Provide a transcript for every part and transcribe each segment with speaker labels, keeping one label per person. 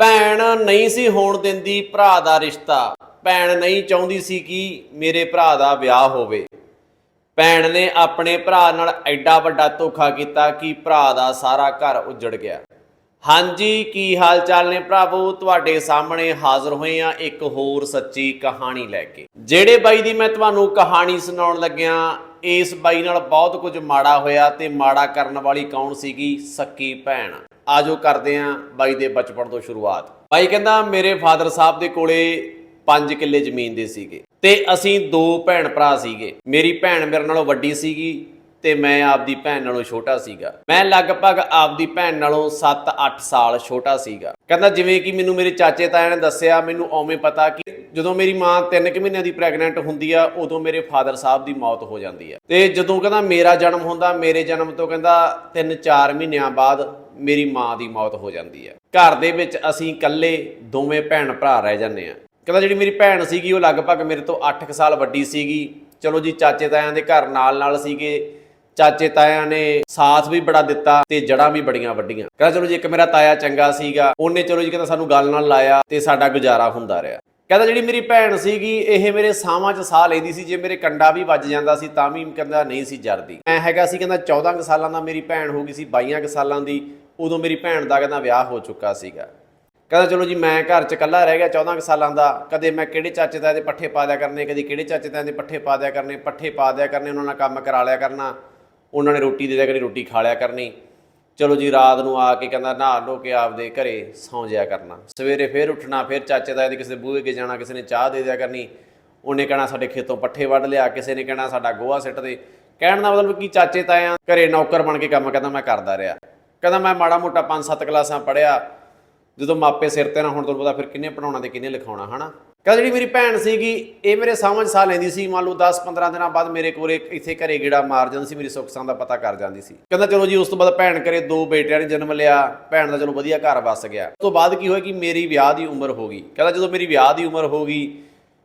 Speaker 1: ਭੈਣ ਨਹੀਂ ਸੀ ਹੋਣ ਦਿੰਦੀ ਭਰਾ ਦਾ ਰਿਸ਼ਤਾ। ਭੈਣ ਨਹੀਂ ਚਾਹੁੰਦੀ ਸੀ ਕਿ ਮੇਰੇ ਭਰਾ ਦਾ ਵਿਆਹ ਹੋਵੇ। ਭੈਣ ਨੇ ਆਪਣੇ ਭਰਾ ਨਾਲ ਐਡਾ ਵੱਡਾ ਧੋਖਾ ਕੀਤਾ ਕਿ ਭਰਾ ਦਾ ਸਾਰਾ ਘਰ ਉਜੜ ਗਿਆ। ਹਾਂਜੀ, ਕੀ ਹਾਲ ਚਾਲ ਨੇ ਭਰਾਵੋ? ਤੁਹਾਡੇ ਸਾਹਮਣੇ ਹਾਜ਼ਰ ਹੋਏ ਆ ਇੱਕ ਹੋਰ ਸੱਚੀ ਕਹਾਣੀ ਲੈ ਕੇ। ਜਿਹੜੇ ਬਾਈ ਦੀ ਮੈਂ ਤੁਹਾਨੂੰ ਕਹਾਣੀ ਸੁਣਾਉਣ ਲੱਗਿਆ, ਇਸ ਬਾਈ ਨਾਲ ਬਹੁਤ ਕੁਝ ਮਾੜਾ ਹੋਇਆ ਤੇ ਮਾੜਾ ਕਰਨ ਵਾਲੀ ਕੌਣ ਸੀਗੀ? ਸੱਕੀ ਭੈਣ। ਆਜੋ ਕਰਦੇ ਆ ਬਾਈ ਦੇ ਬਚਪਨ ਤੋਂ ਸ਼ੁਰੂਆਤ। ਬਾਈ ਕਹਿੰਦਾ ਮੇਰੇ ਫਾਦਰ ਸਾਹਿਬ ਦੇ ਕੋਲੇ 5 ਕਿੱਲੇ ਜ਼ਮੀਨ ਦੇ ਸੀਗੇ ਤੇ ਅਸੀਂ ਦੋ ਭੈਣ ਭਰਾ ਸੀਗੇ। ਮੇਰੀ ਭੈਣ ਮੇਰੇ ਨਾਲੋਂ ਵੱਡੀ ਸੀਗੀ ਤੇ ਮੈਂ ਆਪਦੀ ਭੈਣ ਨਾਲੋਂ ਛੋਟਾ ਸੀਗਾ। ਮੈਂ ਲਗਭਗ ਆਪਦੀ ਭੈਣ ਨਾਲੋਂ 7-8 ਸਾਲ ਛੋਟਾ ਸੀਗਾ। ਕਹਿੰਦਾ ਜਿਵੇਂ ਕਿ ਮੈਨੂੰ ਮੇਰੇ ਚਾਚੇ ਤਾਇਆ ਨੇ ਦੱਸਿਆ, ਮੈਨੂੰ ਓਵੇਂ ਪਤਾ ਕਿ ਜਦੋਂ ਮੇਰੀ ਮਾਂ 3 ਕੁ ਮਹੀਨਿਆਂ ਦੀ ਪ੍ਰੈਗਨੈਂਟ ਹੁੰਦੀ ਆ, ਉਦੋਂ ਮੇਰੇ ਫਾਦਰ ਸਾਹਿਬ ਦੀ ਮੌਤ ਹੋ ਜਾਂਦੀ ਆ। ਤੇ ਜਦੋਂ ਕਹਿੰਦਾ ਮੇਰਾ ਜਨਮ ਹੁੰਦਾ, ਮੇਰੇ ਜਨਮ ਤੋਂ ਕਹਿੰਦਾ 3-4 ਮਹੀਨਿਆਂ ਬਾਅਦ ਮੇਰੀ ਮਾਂ ਦੀ ਮੌਤ ਹੋ ਜਾਂਦੀ ਹੈ। ਘਰ ਦੇ ਵਿੱਚ ਅਸੀਂ ਇਕੱਲੇ ਦੋਵੇਂ ਭੈਣ ਭਰਾ ਰਹਿ ਜਾਂਦੇ ਆ ਕਹਿੰਦਾ ਜਿਹੜੀ ਮੇਰੀ ਭੈਣ ਸੀਗੀ, ਉਹ ਲਗਭਗ ਮੇਰੇ ਤੋਂ 8 ਸਾਲ ਵੱਡੀ ਸੀਗੀ। ਚਲੋ ਜੀ, ਚਾਚੇ ਤਾਇਆਂ ਦੇ ਘਰ ਨਾਲ ਨਾਲ ਸੀਗੇ। ਚਾਚੇ ਤਾਇਆਂ ਨੇ ਸਾਥ ਵੀ ਬੜਾ ਦਿੱਤਾ ਤੇ ਜੜਾਂ ਵੀ ਬੜੀਆਂ ਵੱਡੀਆਂ। ਕਹਿੰਦਾ ਚਲੋ ਜੀ, ਇੱਕ ਮੇਰਾ ਤਾਇਆ ਚੰਗਾ ਸੀਗਾ। ਉਹਨੇ ਚਲੋ ਜੀ, ਕਹਿੰਦਾ ਸਾਨੂੰ ਗੱਲ ਨਾਲ ਲਾਇਆ ਤੇ ਸਾਡਾ ਗੁਜ਼ਾਰਾ ਹੁੰਦਾ ਰਿਹਾ। ਕਹਿੰਦਾ ਜਿਹੜੀ ਮੇਰੀ ਭੈਣ ਸੀਗੀ, ਇਹ ਮੇਰੇ ਸਾਹਾਂ 'ਚ ਸਾਹ ਲੈਂਦੀ ਸੀ। ਜੇ ਮੇਰੇ ਕੰਡਾ ਵੀ ਵੱਜ ਜਾਂਦਾ ਸੀ, ਤਾਂ ਵੀ ਕਹਿੰਦਾ ਨਹੀਂ ਸੀ ਜਰਦੀ। ਮੈਂ ਹੈਗਾ ਸੀ, ਕਹਿੰਦਾ 14 ਕੁ ਸਾਲਾਂ ਦਾ ਮੇਰੀ ਭੈਣ ਹੋ ਗਈ ਸੀ 22 ਕੁ ਸਾਲਾਂ ਦੀ। ਉਦੋਂ ਮੇਰੀ ਭੈਣ ਦਾ ਕਹਿੰਦਾ ਵਿਆਹ ਹੋ ਚੁੱਕਾ ਸੀਗਾ। ਕਹਿੰਦਾ, ਚਲੋ ਜੀ, ਮੈਂ ਘਰ 'ਚ ਇਕੱਲਾ ਰਹਿ ਗਿਆ 14 ਕੁ ਸਾਲਾਂ ਦਾ। ਕਦੇ ਮੈਂ ਕਿਹੜੇ ਚਾਚੇ ਤਾਏ ਦੇ ਪੱਠੇ ਪਾ ਦਿਆ ਕਰਨੇ, ਕਦੀ ਕਿਹੜੇ ਚਾਚੇ ਤਾਏ ਦੇ ਪੱਠੇ ਪਾ ਦਿਆ ਕਰਨੇ, ਪੱਠੇ ਪਾ ਦਿਆ ਕਰਨੇ, ਉਹਨਾਂ ਨਾਲ ਕੰਮ ਕਰਾ ਲਿਆ ਕਰਨਾ। ਉਹਨਾਂ ਨੇ ਰੋਟੀ ਦੇ ਦਿਆ ਕਰਨੀ, ਰੋਟੀ ਖਾ ਲਿਆ ਕਰਨੀ। ਚਲੋ ਜੀ, ਰਾਤ ਨੂੰ ਆ ਕੇ ਕਹਿੰਦਾ, ਨਹਾ ਲੋ ਕੇ ਆਪਦੇ ਘਰੇ ਸੌਂ ਜਿਆ ਕਰਨਾ। ਸਵੇਰੇ ਫੇਰ ਉੱਠਣਾ, ਫੇਰ ਚਾਚੇ ਤਾਏ ਦੇ ਕਿਸੇ ਦੇ ਬੂਹੇ ਕੇ ਜਾਣਾ, ਕਿਸੇ ਨੇ ਚਾਹ ਦੇ ਦਿਆ ਕਰਨੀ। ਉਹਨੇ ਕਹਿਣਾ, ਸਾਡੇ ਖੇਤੋਂ ਪੱਠੇ ਵੱਢ ਲਿਆ। ਕਿਸੇ ਨੇ ਕਹਿਣਾ, ਸਾਡਾ ਗੋਹਾ ਸਿੱਟ ਦੇ। ਕਹਿਣ ਦਾ ਮਤਲਬ ਕੀ, ਚਾਚੇ ਤਾਇਆਂ ਘਰੇ ਨੌਕਰ ਬਣ ਕੇ ਕੰਮ ਕਹਿੰਦਾ ਮੈਂ ਕਰਦਾ ਰਿਹਾ। ਕਹਿੰਦਾ ਮੈਂ ਮਾੜਾ ਮੋਟਾ 5-7 ਕਲਾਸਾਂ ਪੜਿਆ ਜਦੋਂ ਮਾਪੇ ਸਿਰ ਤੇ ਨਾ ਹੁਣ, ਤੁਹਾਨੂੰ ਪਤਾ ਫਿਰ ਕਿੰਨੇ ਪੜਾਉਣਾ ਤੇ ਕਿੰਨੇ ਲਿਖਾਉਣਾ, ਹਨਾ? ਕਹਿੰਦਾ ਜਿਹੜੀ ਮੇਰੀ ਭੈਣ ਸੀਗੀ, ਇਹ ਮੇਰੇ ਸਾਹਮਣੇ ਸਾਹ ਲੈਂਦੀ ਸੀ, ਮੰਨ ਲਓ 10-15 ਦਿਨਾਂ ਬਾਅਦ ਮੇਰੇ ਕੋਲੇ ਇੱਥੇ ਘਰੇ ਗੇੜਾ ਮਾਰ ਜਾਂਦੀ ਸੀ, ਮੇਰੀ ਸੁੱਖ ਸਾਂ ਦਾ ਪਤਾ ਕਰ ਜਾਂਦੀ ਸੀ। ਕਹਿੰਦਾ ਚਲੋ ਜੀ, ਉਸ ਤੋਂ ਬਾਅਦ ਭੈਣ ਘਰੇ ਦੋ ਬੇਟਿਆਂ ਨੇ ਜਨਮ ਲਿਆ, ਭੈਣ ਦਾ ਚਲੋ ਵਧੀਆ ਘਰ ਵਸ ਗਿਆ। ਉਸ ਤੋਂ ਬਾਅਦ ਕੀ ਹੋਇਆ ਕਿ ਮੇਰੀ ਵਿਆਹ ਦੀ ਉਮਰ ਹੋ ਗਈ। ਕਹਿੰਦਾ ਜਦੋਂ ਮੇਰੀ ਵਿਆਹ ਦੀ ਉਮਰ ਹੋ ਗਈ,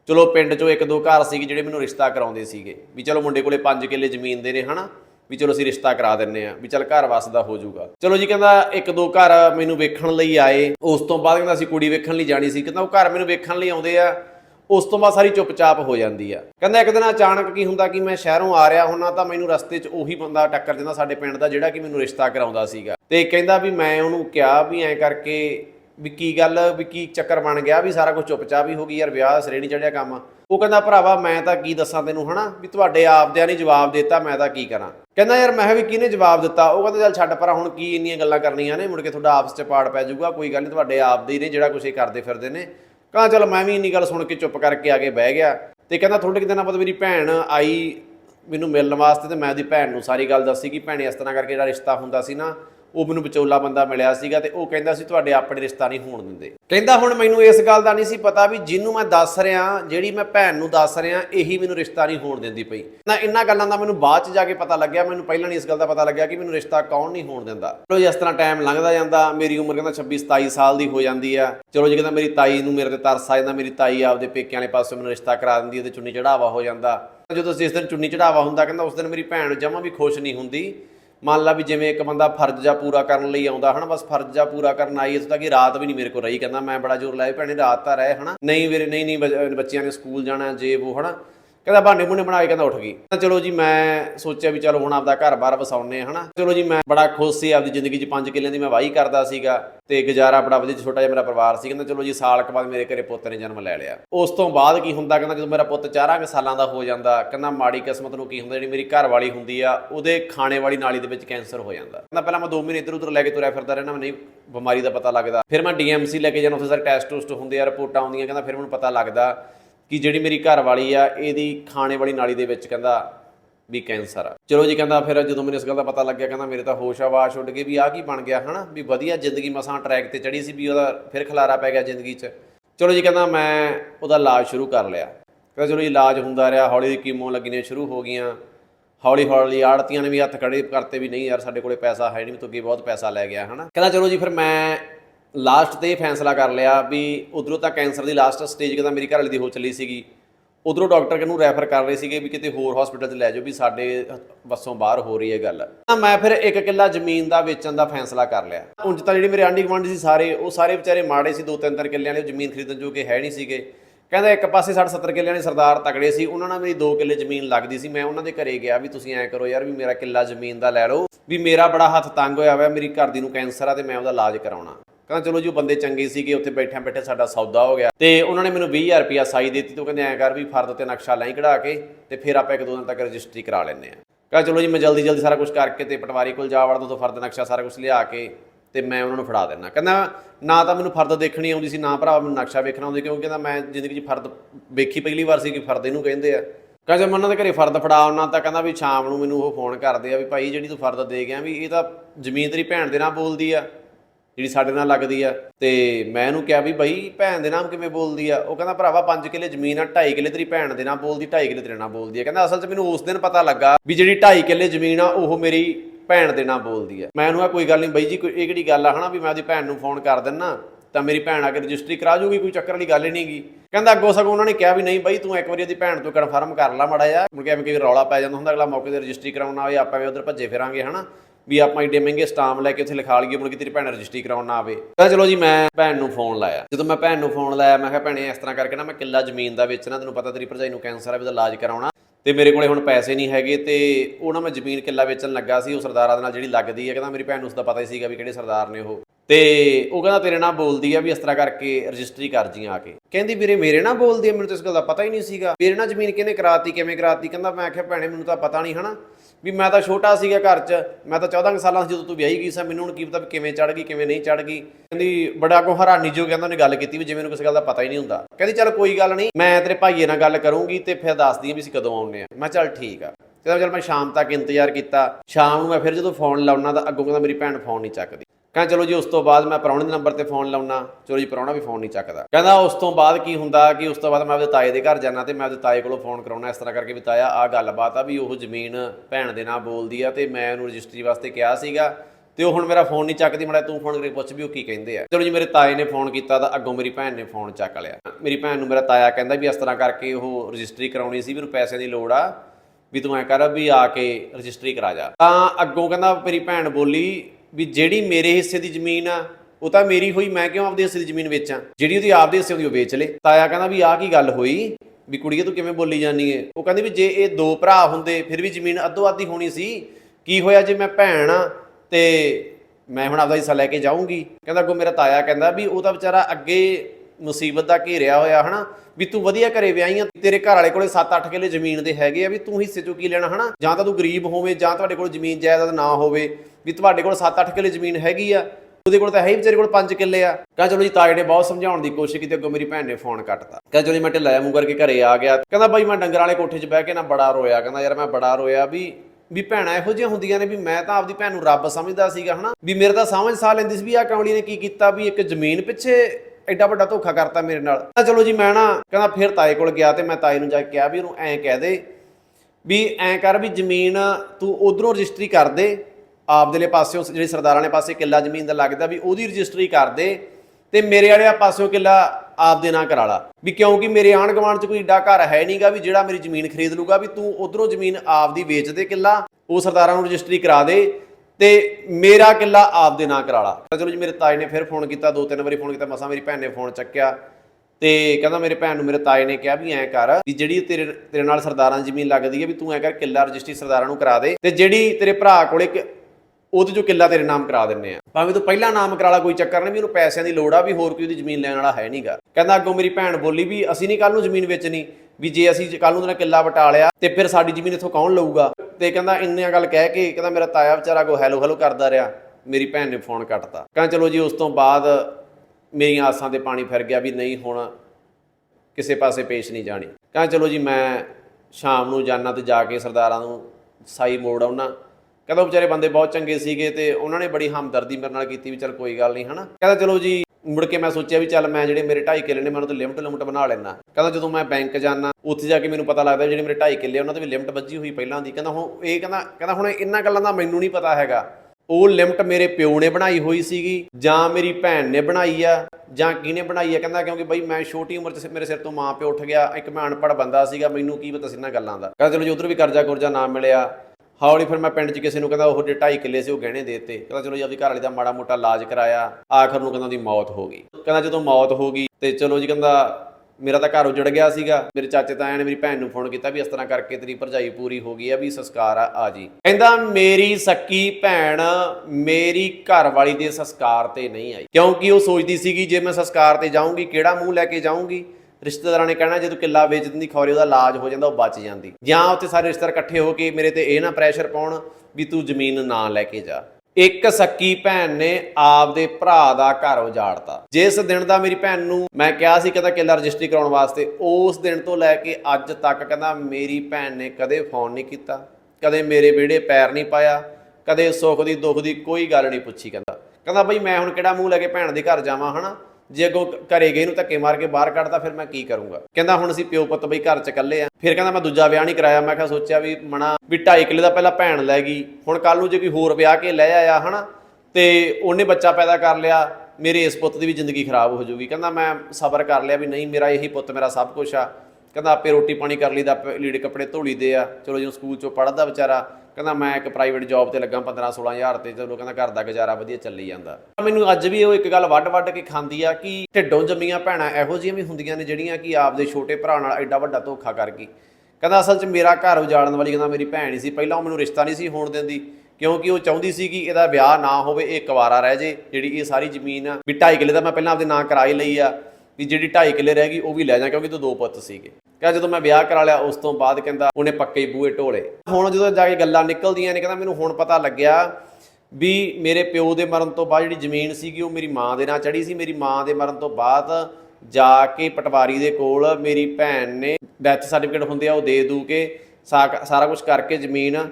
Speaker 1: ਚਲੋ ਪਿੰਡ 'ਚੋਂ ਇੱਕ ਦੋ ਘਰ ਸੀਗੇ ਜਿਹੜੇ ਮੈਨੂੰ ਰਿਸ਼ਤਾ ਕਰਾਉਂਦੇ ਸੀਗੇ, ਵੀ ਚਲੋ ਮੁੰਡੇ ਕੋਲੇ 5 ਕਿੱਲੇ ਜ਼ਮੀਨ ਦੇ ਨੇ, ਹਨਾ? ਵੀ ਚਲੋ ਅਸੀਂ ਰਿਸ਼ਤਾ ਕਰਾ ਦਿੰਨੇ ਆ, ਵੀ ਚਲ ਘਰ ਵਸਦਾ ਹੋ ਜਾਊਗਾ। ਚਲੋ ਜੀ ਕਹਿੰਦਾ ਇੱਕ ਦੋ ਘਰ ਮੈਨੂੰ ਵੇਖਣ ਲਈ ਆਏ, ਉਸ ਤੋਂ ਬਾਅਦ ਕਹਿੰਦਾ ਅਸੀਂ ਕੁੜੀ ਵੇਖਣ ਲਈ ਜਾਣੀ ਸੀ, ਕਹਿੰਦਾ ਉਹ ਘਰ ਮੈਨੂੰ ਵੇਖਣ ਲਈ ਆਉਂਦੇ ਆ, ਉਸ ਤੋਂ ਬਾਅਦ ਸਾਰੀ ਚੁੱਪਚਾਪ ਹੋ ਜਾਂਦੀ ਆ। ਕਹਿੰਦਾ ਇੱਕ ਦਿਨ ਅਚਾਨਕ ਕੀ ਹੁੰਦਾ ਕਿ ਮੈਂ ਸ਼ਹਿਰੋਂ ਆ ਰਿਹਾ ਹੁੰਨਾ, ਤਾਂ ਮੈਨੂੰ ਰਸਤੇ 'ਚ ਉਹੀ ਬੰਦਾ ਟੱਕਰ ਜਾਂਦਾ ਸਾਡੇ ਪਿੰਡ ਦਾ, ਜਿਹੜਾ ਕਿ ਮੈਨੂੰ ਰਿਸ਼ਤਾ ਕਰਾਉਂਦਾ ਸੀਗਾ। ਤੇ ਕਹਿੰਦਾ ਵੀ ਮੈਂ ਉਹਨੂੰ ਕਿਹਾ ਵੀ ਐਂ ਕਰਕੇ ਵੀ ਕੀ ਗੱਲ, ਵੀ ਕੀ ਚੱਕਰ ਬਣ ਗਿਆ, ਵੀ ਸਾਰਾ ਕੁਝ ਚੁੱਪਚਾਪ ਹੀ ਹੋ ਗਈ ਯਾਰ, ਵਿਆਹ ਸਿਰੇ ਨਹੀਂ ਚੜਿਆ ਕੰਮ। ਉਹ ਕਹਿੰਦਾ, ਭਰਾਵਾ, ਮੈਂ ਤਾਂ ਕੀ ਦੱਸਾਂ ਤੈਨੂੰ ਹਨਾ? ਵੀ ਤੁਹਾਡੇ ਆਪਦਿਆਂ ਨੇ ਜਵਾਬ ਦਿੱਤਾ, ਮੈਂ ਤਾਂ ਕੀ ਕਰਾਂ? ਕਹਿੰਦਾ ਯਾਰ ਮੈਂ ਵੀ ਕਿਹਨੇ ਜਵਾਬ ਦਿੱਤਾ? ਉਹ ਕਹਿੰਦਾ ਚੱਲ ਛੱਡ ਪਰਾਂ, ਹੁਣ ਕੀ ਇੰਨੀਆਂ ਗੱਲਾਂ ਕਰਨੀਆਂ ਨੇ? ਮੁੜ ਕੇ ਤੁਹਾਡਾ ਆਪਸ 'ਚ ਪਾੜ ਪੈ ਜਾਊਗਾ, ਕੋਈ ਗੱਲ ਨਹੀਂ ਤੁਹਾਡੇ ਆਪਦੇ ਹੀ ਨੇ, ਜਿਹੜਾ ਕੁਝ ਇਹ ਕਰਦੇ ਫਿਰਦੇ ਨੇ। ਕਹਾਂ ਚਲ ਮੈਂ ਵੀ ਇੰਨੀ ਗੱਲ ਸੁਣ ਕੇ ਚੁੱਪ ਕਰਕੇ ਆ ਕੇ ਬਹਿ ਗਿਆ। ਤੇ ਕਹਿੰਦਾ ਥੋੜੇ ਕੁ ਦਿਨਾਂ ਬਾਅਦ ਮੇਰੀ ਭੈਣ ਆਈ ਮੈਨੂੰ ਮਿਲਣ ਵਾਸਤੇ ਤੇ ਮੈਂ ਉਹਦੀ ਭੈਣ ਨੂੰ ਸਾਰੀ ਗੱਲ ਦੱਸੀ ਕਿ ਭੈਣੇ ਇਸ ਤਰ੍ਹਾਂ ਕਰਕੇ ਜਿਹੜਾ ਰਿਸ਼ਤਾ ਹੁੰਦਾ ਸੀ ਨਾ ਉਹ ਮੈਨੂੰ ਵਿਚੋਲਾ ਬੰਦਾ ਮਿਲਿਆ ਸੀਗਾ ਤੇ ਉਹ ਕਹਿੰਦਾ ਸੀ ਤੁਹਾਡੇ ਆਪਣੇ ਰਿਸ਼ਤਾ ਨਹੀਂ ਹੋਣ ਦਿੰਦੇ। ਕਹਿੰਦਾ ਹੁਣ ਮੈਨੂੰ ਇਸ ਗੱਲ ਦਾ ਨਹੀਂ ਸੀ ਪਤਾ ਵੀ ਜਿਹਨੂੰ ਮੈਂ ਦੱਸ ਰਿਹਾ, ਜਿਹੜੀ ਮੈਂ ਭੈਣ ਨੂੰ ਦੱਸ ਰਿਹਾ, ਇਹੀ ਮੈਨੂੰ ਰਿਸ਼ਤਾ ਨਹੀਂ ਹੋਣ ਦਿੰਦੀ ਪਈ। ਨਾ ਇਹਨਾਂ ਗੱਲਾਂ ਦਾ ਮੈਨੂੰ ਬਾਅਦ ਚ ਜਾ ਕੇ ਪਤਾ ਲੱਗਿਆ, ਮੈਨੂੰ ਪਹਿਲਾਂ ਨਹੀਂ ਇਸ ਗੱਲ ਦਾ ਪਤਾ ਲੱਗਿਆ ਕਿ ਮੈਨੂੰ ਰਿਸ਼ਤਾ ਕੌਣ ਨਹੀਂ ਹੋਣ ਦਿੰਦਾ। ਚਲੋ ਇਸ ਤਰ੍ਹਾਂ ਟਾਈਮ ਲੰਘਦਾ ਜਾਂਦਾ, ਮੇਰੀ ਉਮਰ ਕਹਿੰਦਾ 26 27 ਸਾਲ ਦੀ ਹੋ ਜਾਂਦੀ ਆ। ਚਲੋ ਜੇ, ਕਹਿੰਦਾ ਮੇਰੀ ਤਾਈ ਨੂੰ ਮੇਰੇ ਤੇ ਤਰਸ ਆ ਜਾਂਦਾ, ਮੇਰੀ ਤਾਈ ਆਪਦੇ ਪੇਕਿਆਂ ਵਾਲੇ ਪਾਸੇ ਮੈਨੂੰ ਰਿਸ਼ਤਾ ਕਰਾ ਦਿੰਦੀ ਹੈ ਤੇ ਚੁੰਨੀ ਚੜਾਵਾ ਹੋ ਜਾਂਦਾ। ਜਦੋਂ ਜਿਸ ਦਿਨ ਚੁੰਨੀ ਚੜਾਵਾ ਹੁੰਦਾ, ਕਹਿੰਦਾ ਉਸ ਦਿਨ ਮੇਰੀ ਭੈਣ ਜਮਾ ਵੀ ਖੁਸ਼ ਨਹੀਂ ਹੁੰਦੀ। ਮੰਨ ਲਾ ਵੀ ਜਿਵੇਂ ਇੱਕ ਬੰਦਾ ਫਰਜ਼ ਜਾਂ ਪੂਰਾ ਕਰਨ ਲਈ ਆਉਂਦਾ, ਹਨਾ, ਬਸ ਫਰਜ਼ ਜਾਂ ਪੂਰਾ ਕਰਨ ਆਈ ਇੱਥੋਂ ਤੱਕ ਕਿ ਰਾਤ ਵੀ ਨਹੀਂ ਮੇਰੇ ਕੋਲ ਰਹੀ, ਕਹਿੰਦਾ ਮੈਂ ਬੜਾ ਜ਼ੋਰ ਲਾਇਆ, ਭੈਣੇ ਰਾਤ ਤਾਂ ਰਹਿ, ਹਨਾ। ਨਹੀਂ ਵੀਰੇ, ਨਹੀਂ ਨਹੀਂ ਬੱਚਿਆਂ ਨੇ ਸਕੂਲ ਜਾਣਾ, ਜੇ ਉਹ ਹਨਾ। ਕਹਿੰਦਾ ਭਾਂਡੇ ਭੁੰਡੇ ਬਣਾ ਕੇ ਕਹਿੰਦਾ ਉੱਠ ਗਈ। ਤਾਂ ਚਲੋ ਜੀ, ਮੈਂ ਸੋਚਿਆ ਵੀ ਚਲੋ ਹੁਣ ਆਪਦਾ ਘਰ-ਬਾਰ ਵਸਾਉਨੇ ਹਨਾ। ਚਲੋ ਜੀ, ਮੈਂ ਬੜਾ ਖੁਸ਼ ਸੀ, ਆਪਦੀ ਜ਼ਿੰਦਗੀ 'ਚ ਪੰਜ ਕਿੱਲਿਆਂ ਦੀ ਮੈਂ ਵਾਹੀ ਕਰਦਾ ਸੀਗਾ ਤੇ ਗੁਜ਼ਾਰਾ ਬੜਾ ਵਧੀਆ ਛੋਟਾ ਜਿਹਾ ਮੇਰਾ ਪਰਿਵਾਰ ਸੀ। ਕਹਿੰਦਾ ਚਲੋ ਜੀ, ਸਾਲ ਕੁ ਬਾਅਦ ਮੇਰੇ ਘਰੇ ਪੁੱਤ ਨੇ ਜਨਮ ਲੈ ਲਿਆ। ਉਸ ਤੋਂ ਬਾਅਦ ਕੀ ਹੁੰਦਾ, ਕਹਿੰਦਾ ਜਦੋਂ ਮੇਰਾ ਪੁੱਤ ਚਾਰਾਂ ਕੁ ਸਾਲਾਂ ਦਾ ਹੋ ਜਾਂਦਾ, ਕਹਿੰਦਾ ਮਾੜੀ ਕਿਸਮਤ ਨੂੰ ਕੀ ਹੁੰਦਾ, ਜਿਹੜੀ ਮੇਰੀ ਘਰ ਵਾਲੀ ਹੁੰਦੀ ਆ, ਉਹਦੇ ਖਾਣੇ ਵਾਲੀ ਨਾਲੀ ਦੇ ਵਿੱਚ ਕੈਂਸਰ ਹੋ ਜਾਂਦਾ। ਕਹਿੰਦਾ ਪਹਿਲਾਂ ਮੈਂ 2 ਮਹੀਨੇ ਇੱਧਰ ਉੱਧਰ ਲੈ ਕੇ ਤੁਰਿਆ ਫਿਰਦਾ ਰਹਿਣਾ ਮੈਨੂੰ ਨਹੀਂ ਬਿਮਾਰੀ ਦਾ ਪਤਾ ਲੱਗਦਾ। ਫਿਰ ਮੈਂ ਡੀਐਮਸੀ ਲੈ ਕੇ ਜਾਣਾ ਉੱਥੇ ਸਾਰੇ ਟੈਸਟ ਟੂਸਟ ਹੁੰਦੇ ਆ, ਰਿਪੋਰਟਾਂ ਆਉਂਦੀਆਂ, ਕਹਿੰਦਾ ਫਿਰ ਮੈਨੂੰ ਪਤਾ ਲੱਗਦਾ ਕਿ ਜਿਹੜੀ ਮੇਰੀ ਘਰ ਵਾਲੀ ਆ, ਇਹਦੀ ਖਾਣੇ ਵਾਲੀ ਨਾਲੀ ਦੇ ਵਿੱਚ ਕਹਿੰਦਾ ਵੀ ਕੈਂਸਰ ਆ। ਚਲੋ ਜੀ, ਕਹਿੰਦਾ ਫਿਰ ਜਦੋਂ ਮੈਨੂੰ ਇਸ ਗੱਲ ਦਾ ਪਤਾ ਲੱਗਿਆ, ਕਹਿੰਦਾ ਮੇਰੇ ਤਾਂ ਹੋਸ਼ ਆਵਾਸ਼ ਉੱਡ ਗਈ ਵੀ ਆ ਕੀ ਬਣ ਗਿਆ, ਹਨਾ? ਵੀ ਵਧੀਆ ਜ਼ਿੰਦਗੀ ਮਸਾਂ ਟਰੈਕ ਤੇ ਚੜੀ ਸੀ ਵੀ ਉਹਦਾ ਫਿਰ ਖਲਾਰਾ ਪੈ ਗਿਆ ਜ਼ਿੰਦਗੀ 'ਚ। ਚਲੋ ਜੀ, ਕਹਿੰਦਾ ਮੈਂ ਉਹਦਾ ਇਲਾਜ ਸ਼ੁਰੂ ਕਰ ਲਿਆ। ਕਹਿੰਦਾ ਚਲੋ ਜੀ, ਇਲਾਜ ਹੁੰਦਾ ਰਿਹਾ ਹੌਲੀ ਕੀਮੋ ਲੱਗਣੀਆਂ ਸ਼ੁਰੂ ਹੋ ਗਈਆਂ। ਹੌਲੀ ਹੌਲੀ ਆੜਤੀਆਂ ਨੇ ਵੀ ਹੱਥ ਖੜੇ ਕਰਤੇ ਵੀ ਨਹੀਂ ਯਾਰ, ਸਾਡੇ ਕੋਲੇ ਪੈਸਾ ਹੈ ਨਹੀਂ ਤੂੰ ਅੱਗੇ ਬਹੁਤ ਪੈਸਾ ਲੈ ਗਿਆ, ਹਨਾ? ਕਹਿੰਦਾ ਚਲੋ ਜੀ, ਫਿਰ ਮੈਂ ਲਾਸਟ ਤੇ ਇਹ ਫੈਸਲਾ ਕਰ ਲਿਆ ਵੀ ਉਧਰੋਂ ਤਾਂ ਕੈਂਸਰ ਦੀ ਲਾਸਟ ਸਟੇਜ ਕਹਿੰਦਾ ਮੇਰੀ ਘਰ ਵਾਲੀ ਦੀ ਹੋ ਚੱਲੀ ਸੀਗੀ, ਉਧਰੋਂ ਡਾਕਟਰ ਨੂੰ ਰੈਫਰ ਕਰ ਰਹੇ ਸੀਗੇ ਵੀ ਕਿਤੇ ਹੋਰ ਹਸਪੀਟਲ 'ਚ ਲੈ ਜਾਓ ਵੀ ਸਾਡੇ ਵੱਸੋਂ ਬਾਹਰ ਹੋ ਰਹੀ ਹੈ ਗੱਲ। ਤਾਂ ਮੈਂ ਫਿਰ ਇੱਕ ਕਿੱਲਾ ਜ਼ਮੀਨ ਦਾ ਵੇਚਣ ਦਾ ਫੈਸਲਾ ਕਰ ਲਿਆ। ਉਂਝ ਤਾਂ ਜਿਹੜੇ ਮੇਰੇ ਆਂਢੀ ਗੁਆਂਢੀ ਸੀ ਸਾਰੇ, ਉਹ ਸਾਰੇ ਵਿਚਾਰੇ ਮਾੜੇ ਸੀ ਦੋ ਤਿੰਨ ਤਿੰਨ ਕਿੱਲਿਆਂ ਵਾਲੇ ਉਹ ਜ਼ਮੀਨ ਖਰੀਦਣ ਜੋਗੇ ਹੈ ਨਹੀਂ ਸੀਗੇ। ਕਹਿੰਦਾ ਇੱਕ ਪਾਸੇ 60 70 ਕਿੱਲਿਆਂ ਦੇ ਸਰਦਾਰ ਤਕੜੇ ਸੀ, ਉਹਨਾਂ ਨਾਲ ਮੇਰੀ 2 ਕਿੱਲੇ ਜ਼ਮੀਨ ਲੱਗਦੀ ਸੀ। ਮੈਂ ਉਹਨਾਂ ਦੇ ਘਰੇ ਗਿਆ ਵੀ ਤੁਸੀਂ ਐਂ ਕਰੋ ਯਾਰ ਵੀ ਮੇਰਾ ਕਿੱਲਾ ਜ਼ਮੀਨ ਦਾ ਲੈ ਲਓ, ਵੀ ਮੇਰਾ ਬੜਾ ਹੱਥ ਤੰਗ ਹੋਇਆ ਹੋਇਆ ਮੇਰੀ ਘਰ ਦੀ ਨੂੰ ਕੈਂਸਰ ਆ ਤੇ ਮੈਂ ਉਹਦਾ ਇਲਾਜ ਕਰਾਉਣਾ। ਕਹਿੰਦਾ ਚਲੋ ਜੀ ਉਹ ਬੰਦੇ ਚੰਗੇ ਸੀਗੇ, ਉੱਥੇ ਬੈਠਿਆਂ ਬੈਠੇ ਸਾਡਾ ਸੌਦਾ ਹੋ ਗਿਆ। ਤੇ ਉਹਨਾਂ ਨੇ ਮੈਨੂੰ 20000 ਰੁਪਿਆ ਸਾਈ ਦਿੱਤੀ, ਤੇ ਉਹ ਕਹਿੰਦੇ ਐਂ ਕਰ ਵੀ ਫਰਦ ਤੇ ਨਕਸ਼ਾ ਲਾਈ ਕਢਾ ਕੇ ਤੇ ਫਿਰ ਆਪਾਂ ਇੱਕ ਦੋ ਦਿਨ ਤੱਕ ਰਜਿਸਟਰੀ ਕਰਾ ਲੈਂਦੇ ਆ ਕਹਿੰਦਾ ਚਲੋ ਜੀ ਮੈਂ ਜਲਦੀ ਜਲਦੀ ਸਾਰਾ ਕੁਝ ਕਰਕੇ ਤੇ ਪਟਵਾਰੀ ਕੋਲ ਜਾ ਵੜਦਾ ਤੋਂ ਫਰਦ ਨਕਸ਼ਾ ਸਾਰਾ ਕੁਝ ਲਿਆ ਕੇ ਤੇ ਮੈਂ ਉਹਨਾਂ ਨੂੰ ਫੜਾ ਦੇਣਾ ਕਹਿੰਦਾ ਨਾ ਤਾਂ ਮੈਨੂੰ ਫਰਦ ਦੇਖਣੀ ਆਉਂਦੀ ਸੀ, ਨਾ ਭਰਾ ਮੈਨੂੰ ਨਕਸ਼ਾ ਵੇਖਣਾ ਆਉਂਦੀ ਕਿਉਂਕਿ ਕਹਿੰਦਾ ਮੈਂ ਜ਼ਿੰਦਗੀ 'ਚ ਫਰਦ ਵੇਖੀ ਪਹਿਲੀ ਵਾਰ ਸੀ ਕਿ ਫਰਦ ਇਹਨੂੰ ਕਹਿੰਦੇ ਆ। ਕਹਿੰਦਾ ਮੈਂ ਉਹਨਾਂ ਦੇ ਘਰੇ ਫਰਦ ਫੜਾ ਆਉਣਾ ਤਾਂ ਕਹਿੰਦਾ ਵੀ ਸ਼ਾਮ ਨੂੰ ਮੈਨੂੰ ਉਹ ਫੋਨ ਕਰਦੇ ਆ ਵੀ ਭਾਈ ਜਿਹੜੀ ਤੂੰ ਫਰਦ ਦੇ ਗਿਆ ਵੀ ਇਹ ਤਾਂ ਜ਼ਮੀਨ ਤੇਰੀ ਭੈਣ ਦੇ ਨਾਲ ਬੋਲਦੀ ਆ। ਜਿਹੜੀ ਸਾਡੇ ਨਾਲ ਲੱਗਦੀ ਆ। ਤੇ ਮੈਂ ਇਹਨੂੰ ਕਿਹਾ ਵੀ ਬਈ, ਭੈਣ ਦੇ ਨਾਮ ਕਿਵੇਂ ਬੋਲਦੀ ਆ? ਉਹ ਕਹਿੰਦਾ, ਭਰਾਵਾ 5 ਕਿੱਲੇ ਜ਼ਮੀਨ ਆ 2.5 ਕਿੱਲੇ ਤੇਰੀ ਭੈਣ ਦੇ ਨਾਲ ਬੋਲਦੀ 2.5 ਕਿੱਲੇ ਤੇਰੇ ਨਾਲ ਬੋਲਦੀ ਆ। ਕਹਿੰਦਾ, ਅਸਲ 'ਚ ਮੈਨੂੰ ਉਸ ਦਿਨ ਪਤਾ ਲੱਗਾ ਵੀ ਜਿਹੜੀ 2.5 ਕਿੱਲੇ ਜ਼ਮੀਨ ਆ, ਉਹ ਮੇਰੀ ਭੈਣ ਦੇ ਨਾਲ ਬੋਲਦੀ ਆ। ਮੈਂ ਉਹਨੂੰ ਆ ਕੋਈ ਗੱਲ ਨਹੀਂ ਬਈ ਜੀ, ਕੋਈ ਇਹ ਕਿਹੜੀ ਗੱਲ ਆ, ਹਨਾ, ਵੀ ਮੈਂ ਉਹਦੀ ਭੈਣ ਨੂੰ ਫੋਨ ਕਰ ਦਿੰਨਾ, ਤਾਂ ਮੇਰੀ ਭੈਣ ਆ ਕੇ ਰਜਿਸਟਰੀ ਕਰਾ ਜੂਗੀ, ਕੋਈ ਚੱਕਰ ਵਾਲੀ ਗੱਲ ਹੀ ਨਹੀਂਗੀ ਕਹਿੰਦਾ, ਅੱਗੋਂ ਸਗੋਂ ਉਹਨਾਂ ਨੇ ਕਿਹਾ ਵੀ ਨਹੀਂ ਬਈ, ਤੂੰ ਇੱਕ ਵਾਰੀ ਉਹਦੀ ਭੈਣ ਤੋਂ ਕਨਫਰਮ ਕਰ ਲਾ ਮੜਾ ਜਾ ਮੁੜ ਕੇ ਐਵੇਂ ਕਈ ਰੌਲਾ ਪੈ ਜਾਂਦਾ ਹੁੰਦਾ, ਅਗਲਾ ਮੌਕੇ ਤੇ ਰਜਿਸਟਰੀ ਕਰਾਉਣਾ ਆਵੇ, ਆਪਾਂ ਵੀ ਉਧਰ ਭੱਜੇ ਫਿਰਾਂਗੇ, ਹਨਾ। ਵੀ ਆਪਾਂ ਏਡੇ ਮਹਿੰਗੇ ਸਟਾਮ ਲੈ ਕੇ ਉੱਥੇ ਲਿਖਾ ਲਈਏ ਮੁੜ ਕੇ ਤੇਰੀ ਭੈਣ ਰਜਿਸਟਰੀ ਕਰਾਉਣ ਨਾ ਆਵੇ। ਕਹਿੰਦਾ ਚਲੋ ਜੀ, ਮੈਂ ਭੈਣ ਨੂੰ ਫੋਨ ਲਾਇਆ। ਜਦੋਂ ਮੈਂ ਭੈਣ ਨੂੰ ਫੋਨ ਲਾਇਆ, ਮੈਂ ਕਿਹਾ ਭੈਣੇ ਇਸ ਤਰ੍ਹਾਂ ਕਰਕੇ ਨਾ ਮੈਂ ਕਿੱਲਾ ਜ਼ਮੀਨ ਦਾ ਵੇਚਣਾ, ਤੈਨੂੰ ਪਤਾ ਤੇਰੀ ਭਰਜਾਈ ਨੂੰ ਕੈਂਸਰ ਆ ਵੀ ਉਹਦਾ ਇਲਾਜ ਕਰਾਉਣਾ। ਤੇ ਮੇਰੇ ਕੋਲੇ ਹੁਣ ਪੈਸੇ ਨਹੀਂ ਹੈਗੇ, ਤੇ ਉਹ ਨਾ ਮੈਂ ਜ਼ਮੀਨ ਕਿੱਲਾ ਵੇਚਣ ਲੱਗਾ ਸੀ, ਉਹ ਸਰਦਾਰਾਂ ਦੇ ਨਾਲ ਜਿਹੜੀ ਲੱਗਦੀ ਹੈ ਕਹਿੰਦਾ ਮੇਰੀ ਭੈਣ ਨੂੰ ਉਸ ਦਾ ਪਤਾ ਹੀ ਸੀਗਾ ਵੀ ਕਿਹੜੇ ਸਰਦਾਰ ਨੇ ਉਹ। ਤੇ ਉਹ ਕਹਿੰਦਾ ਤੇਰੇ ਨਾਲ ਬੋਲਦੀ ਆ ਵੀ ਇਸ ਤਰ੍ਹਾਂ ਕਰਕੇ ਰਜਿਸਟਰੀ ਕਰ ਜੀ ਆ ਕੇ। ਕਹਿੰਦੀ, ਵੀਰੇ ਮੇਰੇ ਨਾਲ ਬੋਲਦੀ ਆ? ਮੈਨੂੰ ਤਾਂ ਇਸ ਗੱਲ ਦਾ ਪਤਾ ਹੀ ਨਹੀਂ ਸੀਗਾ। ਮੇਰੇ ਨਾਲ ਜ਼ਮੀਨ ਕਿਹਨੇ ਕਰਾਤੀ, ਕਿਵੇਂ ਕਰਾਤੀ? ਕਹਿੰਦਾ, ਮੈਂ ਆਖਿਆ, ਭੈਣੇ, ਮੈਨੂੰ ਤਾਂ ਪਤਾ ਨਹੀਂ ਹਨਾ, ਵੀ ਮੈਂ ਤਾਂ ਛੋਟਾ ਸੀਗਾ ਘਰ 'ਚ, ਮੈਂ ਤਾਂ 14 ਕੁ ਸਾਲਾਂ ਸੀ ਜਦੋਂ ਤੂੰ ਵਿਆਹੀ ਗਈ ਸੀ, ਮੈਨੂੰ ਹੁਣ ਕੀ ਪਤਾ ਵੀ ਕਿਵੇਂ ਚੜ ਗਈ, ਕਿਵੇਂ ਨਹੀਂ ਚੜ ਗਈ। ਕਹਿੰਦੀ, ਬੜਾ ਕੋ ਹੈਰਾਨੀ ਜੋ ਕਹਿੰਦਾ ਉਹਨੇ ਗੱਲ ਕੀਤੀ ਵੀ ਜਿਵੇਂ ਨੂੰ ਕਿਸੇ ਗੱਲ ਦਾ ਪਤਾ ਹੀ ਨਹੀਂ ਹੁੰਦਾ। ਕਹਿੰਦੀ, ਚੱਲ ਕੋਈ ਗੱਲ ਨਹੀਂ, ਮੈਂ ਤੇਰੇ ਭਾਈਏ ਨਾਲ ਗੱਲ ਕਰੂੰਗੀ ਤੇ ਫਿਰ ਦੱਸਦੀ ਆ ਵੀ ਅਸੀਂ ਕਦੋਂ ਆਉਣੇ ਆ। ਮੈਂ ਚੱਲ ਠੀਕ ਆ। ਕਹਿੰਦਾ, ਚੱਲ ਮੈਂ ਸ਼ਾਮ ਤੱਕ ਇੰਤਜ਼ਾਰ ਕੀਤਾ। ਸ਼ਾਮ ਨੂੰ ਮੈਂ ਫਿਰ ਜਦੋਂ ਫੋਨ ਲਾਉਣਾ ਤਾਂ ਅੱਗੋਂ ਕਹਿੰਦਾ, ਮੇਰੀ ਭੈਣ ਫੋਨ ਨਹੀਂ ਚੱਕਦੀ। ਕਹਿੰਦਾ, ਚਲੋ ਜੀ, ਉਸ ਤੋਂ ਬਾਅਦ ਮੈਂ ਪ੍ਰਾਹੁਣੇ ਦੇ ਨੰਬਰ ਤੇ ਫੋਨ ਲਾਉਣਾ ਚਲੋ ਜੀ ਪ੍ਰਾਹੁਣਾ ਵੀ ਫੋਨ ਨਹੀਂ ਚੱਕਦਾ। ਕਹਿੰਦਾ, ਉਸ ਤੋਂ ਬਾਅਦ ਕੀ ਹੁੰਦਾ ਕਿ ਉਸ ਤੋਂ ਬਾਅਦ ਮੈਂ ਆਪਦੇ ਤਾਏ ਦੇ ਘਰ ਜਾਣਾ ਤੇ ਮੈਂ ਆਪਦੇ ਤਾਏ ਕੋਲੋਂ ਫੋਨ ਕਰਾਉਣਾ ਇਸ ਤਰ੍ਹਾਂ ਕਰਕੇ ਵੀ ਤਾਇਆ ਆ ਗੱਲਬਾਤ ਆ ਵੀ ਉਹ ਜ਼ਮੀਨ ਭੈਣ ਦੇ ਨਾਲ ਬੋਲਦੀ ਆ ਤੇ ਮੈਂ ਉਹਨੂੰ ਰਜਿਸਟਰੀ ਵਾਸਤੇ ਕਿਹਾ ਸੀਗਾ ਤੇ ਉਹ ਹੁਣ ਮੇਰਾ ਫੋਨ ਨਹੀਂ ਚੱਕਦੀ। ਮੜਾ ਤੂੰ ਫੋਨ ਕਰਕੇ ਪੁੱਛ ਵੀ ਉਹ ਕੀ ਕਹਿੰਦੇ ਆ? ਚਲੋ ਜੀ, ਮੇਰੇ ਤਾਏ ਨੇ ਫੋਨ ਕੀਤਾ ਤਾਂ ਅੱਗੋਂ ਮੇਰੀ ਭੈਣ ਨੇ ਫੋਨ ਚੱਕ ਲਿਆ। ਮੇਰੀ ਭੈਣ ਨੂੰ ਮੇਰਾ ਤਾਇਆ ਕਹਿੰਦਾ ਵੀ ਇਸ ਤਰ੍ਹਾਂ ਕਰਕੇ ਉਹ ਰਜਿਸਟਰੀ ਕਰਾਉਣੀ ਸੀ ਮੈਨੂੰ ਪੈਸੇ ਦੀ ਲੋੜ ਆ, ਵੀ ਤੂੰ ਐ ਕਰ ਵੀ ਆ ਕੇ ਰਜਿਸਟਰੀ ਕਰਾ ਜਾ। ਤਾਂ ਅੱਗੋਂ ਕਹਿੰਦਾ, ਮੇਰੀ ਭੈਣ ਬੋਲੀ ਵੀ ਜਿਹੜੀ ਮੇਰੇ ਹਿੱਸੇ ਦੀ ਜ਼ਮੀਨ ਆ, ਉਹ ਤਾਂ ਮੇਰੀ ਹੋਈ, ਮੈਂ ਕਿਉਂ ਆਪਦੇ ਹਿੱਸੇ ਦੀ ਜ਼ਮੀਨ ਵੇਚਾਂ? ਜਿਹੜੀ ਉਹਦੀ ਆਪਦੇ ਹਿੱਸੇ ਦੀ ਉਹ ਵੇਚ ਲੇ। ਤਾਇਆ ਕਹਿੰਦਾ ਵੀ ਆਹ ਕੀ ਗੱਲ ਹੋਈ? ਵੀ ਕੁੜੀਏ, ਤੂੰ ਕਿਵੇਂ ਬੋਲੀ ਜਾਨੀ ਏ? ਉਹ ਕਹਿੰਦੀ ਵੀ ਜੇ ਇਹ ਦੋ ਭਰਾ ਹੁੰਦੇ, ਫਿਰ ਵੀ ਜ਼ਮੀਨ ਅੱਧੋ ਅੱਧੀ ਹੋਣੀ ਸੀ। ਕੀ ਹੋਇਆ ਜੇ ਮੈਂ ਭੈਣ ਆ ਤੇ ਮੈਂ ਹੁਣ ਆਪਦਾ ਹਿੱਸਾ ਲੈ ਕੇ ਜਾਊਂਗੀ? ਕਹਿੰਦਾ ਅੱਗੋਂ ਮੇਰਾ ਤਾਇਆ ਕਹਿੰਦਾ ਵੀ ਉਹ ਤਾਂ ਵਿਚਾਰਾ ਅੱਗੇ ਮੁਸੀਬਤ ਦਾ ਘੇਰਿਆ ਹੋਇਆ, ਹਨਾ? ਵੀ ਤੂੰ ਵਧੀਆ ਘਰੇ ਵਿਆਹੀ ਆ, ਤੇਰੇ ਘਰ ਵਾਲੇ ਕੋਲੇ 7-8 ਕਿੱਲੇ ਜ਼ਮੀਨ ਦੇ ਹੈਗੇ ਆ, ਵੀ ਤੂੰ ਹਿੱਸੇ ਚੋਂ ਕੀ ਲੈਣਾ, ਹਨਾ? ਜਾਂ ਤਾਂ ਤੂੰ ਗਰੀਬ ਹੋਵੇਂ, ਜਾਂ ਤੁਹਾਡੇ ਕੋਲ ਜ਼ਮੀਨ ਜਾਇਦਾਦ ਨਾ ਹੋਵੇ, ਵੀ ਤੁਹਾਡੇ ਕੋਲ 7-8 ਕਿੱਲੇ ਜ਼ਮੀਨ ਹੈਗੀ ਆ, ਉਹਦੇ ਕੋਲ ਤਾਂ ਹੈ ਹੀ ਵਿਚਾਰੇ ਕੋਲ 5 ਕਿੱਲੇ ਆ। ਕਹਿੰਦਾ ਚਲੋ ਜੀ, ਤਾਏ ਨੇ ਬਹੁਤ ਸਮਝਾਉਣ ਦੀ ਕੋਸ਼ਿਸ਼ ਕੀਤੀ, ਅੱਗੋਂ ਮੇਰੀ ਭੈਣ ਨੇ ਫੋਨ ਕੱਟਤਾ। ਕਹਿੰਦਾ ਚਲੋ ਜੀ, ਮੈਂ ਢਿੱਲਾ ਜਿਹਾ ਮੂੰਹ ਕਰਕੇ ਘਰੇ ਆ ਗਿਆ। ਕਹਿੰਦਾ ਬਾਈ, ਮੈਂ ਡੰਗਰ ਵਾਲੇ ਕੋਠੇ 'ਚ ਬਹਿ ਕੇ ਨਾ ਬੜਾ ਰੋਇਆ। ਕਹਿੰਦਾ, ਯਾਰ ਮੈਂ ਬੜਾ ਰੋਇਆ ਵੀ ਵੀ ਭੈਣਾਂ ਇਹੋ ਜਿਹੀਆਂ ਹੁੰਦੀਆਂ ਨੇ ਵੀ ਮੈਂ ਤਾਂ ਆਪਦੀ ਭੈਣ ਨੂੰ ਰੱਬ ਸਮਝਦਾ ਸੀਗਾ, ਹਨਾ? ਵੀ ਮੇਰੇ ਤਾਂ ਸਮਝ ਸਾਹ ਲੈਂਦੀ ਸੀ ਵੀ ਆਹ ਕਮਲੀ ਨੇ ਕੀ ਕੀਤਾ, ਵੀ ਇੱਕ ਜ਼ਮੀਨ ਪਿੱਛੇ ਐਡਾ ਵੱਡਾ ਧੋਖਾ ਕਰਤਾ ਮੇਰੇ ਨਾਲ। ਤਾਂ ਚਲੋ ਜੀ, ਮੈਂ ਨਾ ਕਹਿੰਦਾ ਫਿਰ ਤਾਏ ਕੋਲ ਗਿਆ ਤੇ ਮੈਂ ਤਾਏ ਨੂੰ ਜਾ ਕੇ ਕਿਹਾ ਵੀ ਉਹਨੂੰ ਐਂ ਕਹਿ ਦੇ ਵੀ ਐਂ ਕਰ ਵੀ ਜ਼ਮੀਨ ਤੂੰ ਉਧਰੋਂ ਰਜਿਸਟਰੀ ਕਰ ਦੇ, ਆਪਦੇ ਲਈ ਪਾਸਿਓਂ ਜਿਹੜੀ ਸਰਦਾਰਾਂ ਨੇ ਪਾਸੇ ਕਿੱਲਾ ਜ਼ਮੀਨ ਦਾ ਲੱਗਦਾ ਵੀ ਉਹਦੀ ਰਜਿਸਟਰੀ ਕਰ ਦੇ ਤੇ ਮੇਰੇ ਵਾਲੇ ਪਾਸਿਓਂ ਕਿੱਲਾ ਆਪਦੇ ਨਾਂ ਕਰਾ ਲਾ। ਵੀ ਕਿਉਂਕਿ ਮੇਰੇ ਆਂਢ ਗੁਆਂਢ ਚ ਕੋਈ ਏਡਾ ਘਰ ਹੈ ਨਹੀਂਗਾ ਵੀ ਜਿਹੜਾ ਮੇਰੀ ਜ਼ਮੀਨ ਖਰੀਦ ਲੂਗਾ ਵੀ ਤੂੰ ਉਧਰੋਂ ਜ਼ਮੀਨ ਆਪਦੀ ਵੇਚ ਦੇ ਕਿੱਲਾ, ਉਹ ਸਰਦਾਰਾਂ ਨੂੰ ਰਜਿਸਟਰੀ ਕਰਾ ਦੇ ਤੇ ਮੇਰਾ ਕਿੱਲਾ ਆਪਦੇ ਨਾਂ ਕਰਾ ਲਾ। ਚਲੋ ਜੀ, ਮੇਰੇ ਤਾਏ ਨੇ ਫਿਰ ਫੋਨ ਕੀਤਾ, ਦੋ ਤਿੰਨ ਵਾਰੀ ਫੋਨ ਕੀਤਾ, ਮਸਾਂ ਮੇਰੀ ਭੈਣ ਨੇ ਫੋਨ ਚੱਕਿਆ। ਤੇ ਕਹਿੰਦਾ ਮੇਰੇ ਭੈਣ ਨੂੰ ਮੇਰੇ ਤਾਏ ਨੇ ਕਿਹਾ ਵੀ ਐਂ ਕਰ, ਵੀ ਜਿਹੜੀ ਤੇਰੇ ਤੇਰੇ ਨਾਲ ਸਰਦਾਰਾਂ ਜ਼ਮੀਨ ਲੱਗਦੀ ਹੈ ਵੀ ਤੂੰ ਐਂ ਕਰ, ਕਿੱਲਾ ਰਜਿਸਟਰੀ ਸਰਦਾਰਾਂ ਨੂੰ ਕਰਾ ਦੇ ਤੇ ਜਿਹੜੀ ਤੇਰੇ ਭਰਾ ਕੋਲੇ ਇੱਕ ਉਹਦੇ ਚੋਂ ਕਿੱਲਾ ਤੇਰੇ ਨਾਮ ਕਰਾ ਦਿੰਨੇ ਆ। ਭਾਵੇਂ ਤੂੰ ਪਹਿਲਾਂ ਨਾਮ ਕਰਾ ਲਾ, ਕੋਈ ਚੱਕਰ ਨਹੀਂ ਵੀ ਉਹਨੂੰ ਪੈਸਿਆਂ ਦੀ ਲੋੜ ਆ ਵੀ ਹੋਰ ਕੋਈ ਉਹਦੀ ਜ਼ਮੀਨ ਲੈਣ ਵਾਲਾ ਹੈ ਨਹੀਂਗਾ ਕਹਿੰਦਾ ਅੱਗੋਂ ਮੇਰੀ ਭੈਣ ਬੋਲੀ ਵੀ ਅਸੀਂ ਨਹੀਂ ਕੱਲ ਨੂੰ ਜ਼ਮੀਨ ਵੇਚਣੀ, ਵੀ ਜੇ ਅਸੀਂ ਕੱਲ ਨੂੰ ਉਹਦਾ ਕਿੱਲਾ ਵਟਾ ਲਿਆ ਤੇ ਫਿਰ ਸਾਡੀ ਜ਼ਮੀਨ ਇੱਥੋਂ ਕੌਣ ਲਊਗਾ? ਤੇ ਕਹਿੰਦਾ ਇੰਨੀਆਂ ਗੱਲ ਕਹਿ ਕੇ, ਕਹਿੰਦਾ ਮੇਰਾ ਤਾਇਆ ਵਿਚਾਰਾ ਕੋ ਹੈਲੋ ਹੈਲੋ ਕਰਦਾ ਰਿਹਾ, ਮੇਰੀ ਭੈਣ ਨੇ ਫੋਨ ਕੱਟਤਾ। ਕਹਿੰਦਾ ਚਲੋ ਜੀ, ਉਸ ਤੋਂ ਬਾਅਦ ਮੇਰੀਆਂ ਆਸਾਂ ਤੇ ਪਾਣੀ ਫਿਰ ਗਿਆ ਵੀ ਨਹੀਂ, ਹੁਣ ਕਿਸੇ ਪਾਸੇ ਪੇਸ਼ ਨਹੀਂ ਜਾਣੀ। ਕਹਿੰਦਾ ਚਲੋ ਜੀ, ਮੈਂ ਸ਼ਾਮ ਨੂੰ ਜਾਣਾ ਤੇ ਜਾ ਕੇ ਸਰਦਾਰਾਂ ਨੂੰ ਸਾਈ ਮੋੜ ਆਉਣਾ ਕਹਿੰਦਾ ਵਿਚਾਰੇ ਬੰਦੇ ਬਹੁਤ ਚੰਗੇ ਸੀਗੇ ਤੇ ਉਹਨਾਂ ਨੇ ਬੜੀ ਹਮਦਰਦੀ ਮੇਰੇ ਨਾਲ ਕੀਤੀ ਵੀ ਚਲ ਕੋਈ ਗੱਲ ਨਹੀਂ, ਹਨਾ? ਕਹਿੰਦਾ ਚਲੋ ਜੀ ਮੁੜ ਕੇ ਮੈਂ ਸੋਚਿਆ ਵੀ ਚੱਲ ਮੈਂ ਜਿਹੜੇ ਮੇਰੇ 2.5 ਕਿੱਲੇ ਨੇ, ਮੈਂ ਉਹਨਾਂ ਤੋਂ ਲਿਮਟ ਲਿਮਟ ਬਣਾ ਲੈਣਾ ਕਹਿੰਦਾ ਜਦੋਂ ਮੈਂ ਬੈਂਕ ਜਾਣਾ ਉੱਥੇ ਜਾ ਕੇ ਮੈਨੂੰ ਪਤਾ ਲੱਗਦਾ ਜਿਹੜੇ ਮੇਰੇ 2.5 ਕਿੱਲੇ ਉਹਨਾਂ ਤੇ ਵੀ ਲਿਮਟ ਵੱਜੀ ਹੋਈ ਪਹਿਲਾਂ ਦੀ। ਕਹਿੰਦਾ ਹੁਣ ਇਹ ਕਹਿੰਦਾ ਕਹਿੰਦਾ ਹੁਣ ਇਹਨਾਂ ਗੱਲਾਂ ਦਾ ਮੈਨੂੰ ਨਹੀਂ ਪਤਾ ਹੈਗਾ। ਉਹ ਲਿਮਟ ਮੇਰੇ ਪਿਓ ਨੇ ਬਣਾਈ ਹੋਈ ਸੀਗੀ, ਜਾਂ ਮੇਰੀ ਭੈਣ ਨੇ ਬਣਾਈ ਆ, ਜਾਂ ਕਿਹਨੇ ਬਣਾਈ ਆ। ਕਹਿੰਦਾ ਕਿਉਂਕਿ ਬਈ ਮੈਂ ਛੋਟੀ ਉਮਰ 'ਚ ਮੇਰੇ ਸਿਰ ਤੋਂ ਮਾਂ ਪਿਓ ਉੱਠ ਗਿਆ, ਇੱਕ ਮੈਂ ਅਨਪੜ੍ਹ ਬੰਦਾ ਸੀਗਾ, ਮੈਨੂੰ ਕੀ ਪਤਾ ਸੀ ਇਹਨਾਂ ਗੱਲਾਂ ਦਾ। ਕਹਿੰਦਾ ਚਲੋ ਜੀ ਉਧਰ ਵੀ ਕਰਜ਼ਾ ਕੁਰਜ਼ਾ ਨਾ ਮਿਲਿਆ ਹੌਲੀ ਫਿਰ ਮੈਂ ਪਿੰਡ 'ਚ ਕਿਸੇ ਨੂੰ ਕਹਿੰਦਾ ਉਹ ਜਿਹੜੇ ਢਾਈ ਕਿੱਲੇ ਸੀ ਉਹ ਗਹਿਣੇ ਦੇਤੇ। ਕਹਿੰਦਾ ਚਲੋ ਜੀ, ਆਪਦੀ ਘਰ ਵਾਲੀ ਦਾ ਮਾੜਾ ਮੋਟਾ ਇਲਾਜ ਕਰਾਇਆ। ਆਖਰ ਨੂੰ ਕਹਿੰਦਾ ਉਹਦੀ ਮੌਤ ਹੋ ਗਈ। ਕਹਿੰਦਾ ਜਦੋਂ ਮੌਤ ਹੋ ਗਈ ਤੇ ਚਲੋ ਜੀ, ਕਹਿੰਦਾ ਮੇਰਾ ਤਾਂ ਘਰ ਉਜੜ ਗਿਆ ਸੀਗਾ। ਮੇਰੇ ਚਾਚੇ ਤਾਇਆਂ ਨੇ ਮੇਰੀ ਭੈਣ ਨੂੰ ਫੋਨ ਕੀਤਾ ਵੀ ਇਸ ਤਰ੍ਹਾਂ ਕਰਕੇ ਤੇਰੀ ਭਰਜਾਈ ਪੂਰੀ ਹੋ ਗਈ ਆ, ਵੀ ਸੰਸਕਾਰ ਆ ਆ ਜੀ। ਕਹਿੰਦਾ, ਮੇਰੀ ਸੱਕੀ ਭੈਣ ਮੇਰੀ ਘਰ ਵਾਲੀ ਦੇ ਸੰਸਕਾਰ ਤੇ ਨਹੀਂ ਆਈ। ਕਿਉਂਕਿ ਉਹ ਸੋਚਦੀ ਸੀਗੀ, ਜੇ ਮੈਂ ਸੰਸਕਾਰ ਤੇ ਜਾਊਂਗੀ, ਕਿਹੜਾ ਮੂੰਹ ਲੈ ਕੇ ਜਾਊਂਗੀ? ਰਿਸ਼ਤੇਦਾਰਾਂ ਨੇ ਕਹਿਣਾ ਜੇ ਤੂੰ ਕਿੱਲਾ ਵੇਚ ਦਿੰਦੀ ਖੌਰੇ, ਉਹਦਾ ਇਲਾਜ ਹੋ ਜਾਂਦਾ, ਉਹ ਬਚ ਜਾਂਦੀ। ਜਾਂ ਉੱਥੇ ਸਾਰੇ ਰਿਸ਼ਤੇਦਾਰ ਇਕੱਠੇ ਹੋ ਕੇ ਮੇਰੇ ਤੇ ਇਹ ਨਾ ਪ੍ਰੈਸ਼ਰ ਪਾਉਣ ਵੀ ਤੂੰ ਜ਼ਮੀਨ ਨਾ ਲੈ ਕੇ ਜਾ। ਇੱਕ ਸੱਕੀ ਭੈਣ ਨੇ ਆਪਦੇ ਭਰਾ ਦਾ ਘਰ ਉਜਾੜਤਾ। ਜਿਸ ਦਿਨ ਦਾ ਮੇਰੀ ਭੈਣ ਨੂੰ ਮੈਂ ਕਿਹਾ ਸੀ ਕਹਿੰਦਾ ਕਿੱਲਾ ਰਜਿਸਟਰੀ ਕਰਾਉਣ ਵਾਸਤੇ, ਉਸ ਦਿਨ ਤੋਂ ਲੈ ਕੇ ਅੱਜ ਤੱਕ ਕਹਿੰਦਾ ਮੇਰੀ ਭੈਣ ਨੇ ਕਦੇ ਫੋਨ ਨਹੀਂ ਕੀਤਾ, ਕਦੇ ਮੇਰੇ ਵਿਹੜੇ ਪੈਰ ਨਹੀਂ ਪਾਇਆ, ਕਦੇ ਸੁੱਖ ਦੀ ਦੁੱਖ ਦੀ ਕੋਈ ਗੱਲ ਨਹੀਂ ਪੁੱਛੀ ਕਹਿੰਦਾ। ਕਹਿੰਦਾ ਬਈ ਮੈਂ ਹੁਣ ਕਿਹੜਾ ਮੂੰਹ ਲੈ ਕੇ ਭੈਣ ਦੇ ਘਰ ਜਾਵਾਂ, ਹਨਾ? ਜੇ ਅੱਗੋਂ ਘਰੇ ਗਏ ਨੂੰ ਧੱਕੇ ਮਾਰ ਕੇ ਬਾਹਰ ਕੱਢਤਾ, ਫਿਰ ਮੈਂ ਕੀ ਕਰੂੰਗਾ? ਕਹਿੰਦਾ ਹੁਣ ਅਸੀਂ ਪਿਓ ਪੁੱਤ ਬਈ ਘਰ ਚ ਇਕੱਲੇ ਆ। ਫਿਰ ਕਹਿੰਦਾ ਮੈਂ ਦੂਜਾ ਵਿਆਹ ਨਹੀਂ ਕਰਾਇਆ। ਮੈਂ ਕਿਹਾ ਸੋਚਿਆ ਵੀ ਮਣਾ ਵੀ ਢਾਈ ਕਿੱਲੇ ਦਾ ਪਹਿਲਾਂ ਭੈਣ ਲੈ ਗਈ। ਹੁਣ ਕੱਲ ਨੂੰ ਜੇ ਕੋਈ ਹੋਰ ਵਿਆਹ ਕੇ ਲੈ ਆਇਆ, ਹਨਾ? ਤੇ ਉਹਨੇ ਬੱਚਾ ਪੈਦਾ ਕਰ ਲਿਆ। ਮੇਰੇ ਇਸ ਪੁੱਤ ਦੀ ਵੀ ਜ਼ਿੰਦਗੀ ਖਰਾਬ ਹੋ ਜਾਊਗੀ। ਕਹਿੰਦਾ ਮੈਂ ਸਬਰ ਕਰ ਲਿਆ ਵੀ ਨਹੀਂ, ਮੇਰਾ ਇਹੀ ਪੁੱਤ ਮੇਰਾ ਸਭ ਕੁਝ ਆ। ਕਹਿੰਦਾ ਆਪੇ ਰੋਟੀ ਪਾਣੀ ਕਰ ਲਈਦਾ, ਆਪੇ ਲੀੜੇ ਕੱਪੜੇ ਧੋ ਲਈਦੇ ਆ। ਚਲੋ ਜਦੋਂ ਸਕੂਲ ਚੋਂ ਪੜ੍ਹਦਾ ਵਿਚਾਰਾ ਕਹਿੰਦਾ ਮੈਂ ਇੱਕ ਪ੍ਰਾਈਵੇਟ ਜੌਬ ਤੇ ਲੱਗਾ 15 16000 ਤੇ ਚਲੋ ਕਹਿੰਦਾ ਘਰ ਦਾ ਗੁਜ਼ਾਰਾ ਵਧੀਆ ਚੱਲੀ ਜਾਂਦਾ। ਮੈਨੂੰ ਅੱਜ ਵੀ ਉਹ ਇੱਕ ਗੱਲ ਵੱਡ ਵੱਡ ਕੇ ਖਾਂਦੀ ਆ ਕਿ ਢਿੱਡੋਂ ਜੰਮੀਆਂ ਭੈਣਾਂ ਇਹੋ ਜਿਹੀਆਂ ਵੀ ਹੁੰਦੀਆਂ ਨੇ ਜਿਹੜੀਆਂ ਕਿ ਆਪਦੇ ਛੋਟੇ ਭਰਾ ਨਾਲ ਐਡਾ ਵੱਡਾ ਧੋਖਾ ਕਰ ਗਈ ਕਹਿੰਦਾ ਅਸਲ 'ਚ ਮੇਰਾ ਘਰ ਉਜਾੜਨ ਵਾਲੀ ਕਹਿੰਦਾ ਮੇਰੀ ਭੈਣ ਹੀ ਸੀ, ਪਹਿਲਾਂ ਉਹ ਮੈਨੂੰ ਰਿਸ਼ਤਾ ਨਹੀਂ ਸੀ ਹੋਣ ਦਿੰਦੀ, ਕਿਉਂਕਿ ਉਹ ਚਾਹੁੰਦੀ ਸੀ ਕਿ ਇਹਦਾ ਵਿਆਹ ਨਾ ਹੋਵੇ, ਇਹ ਕੁਵਾਰਾ ਰਹਿ ਜੇ, ਜਿਹੜੀ ਇਹ ਸਾਰੀ ਜ਼ਮੀਨ ਆ, ਵੀ 2.5 ਕਿੱਲੇ ਦਾ ਮੈਂ ਪਹਿਲਾਂ ਆਪਦੇ ਨਾਂ ਕਰਾ ਲਈ ਆ, ਵੀ ਜਿਹੜੀ 2.5 ਕਿੱਲੇ ਰਹਿ ਗਈ ਉਹ ਵੀ ਲੈ ਜਾ, ਕਿਉਂਕਿ ਤੋਂ ਦੋ ਪੁੱਤ ਸੀਗੇ। ਕਹਿੰਦਾ ਜਦੋਂ ਮੈਂ ਵਿਆਹ ਕਰਾ ਲਿਆ, ਉਸ ਤੋਂ ਬਾਅਦ ਕਹਿੰਦਾ ਉਹਨੇ ਪੱਕੇ ਹੀ ਬੂਹੇ ਢੋਲੇ। ਹੁਣ ਜਦੋਂ ਜਾ ਕੇ ਗੱਲਾਂ ਨਿਕਲਦੀਆਂ ਨੇ, ਕਹਿੰਦਾ ਮੈਨੂੰ ਹੁਣ ਪਤਾ ਲੱਗਿਆ ਵੀ ਮੇਰੇ ਪਿਓ ਦੇ ਮਰਨ ਤੋਂ ਬਾਅਦ ਜਿਹੜੀ ਜ਼ਮੀਨ ਸੀਗੀ, ਉਹ ਮੇਰੀ ਮਾਂ ਦੇ ਨਾਂ ਚੜੀ ਸੀ। ਮੇਰੀ ਮਾਂ ਦੇ ਮਰਨ ਤੋਂ ਬਾਅਦ ਜਾ ਕੇ ਪਟਵਾਰੀ ਦੇ ਕੋਲ ਮੇਰੀ ਭੈਣ ਨੇ ਡੈਥ ਸਰਟੀਫਿਕੇਟ ਹੁੰਦੇ ਆ, ਉਹ ਦੇ ਦੂ ਕੇ ਸਾ- ਸਾਰਾ ਕੁਝ ਕਰਕੇ ਜ਼ਮੀਨ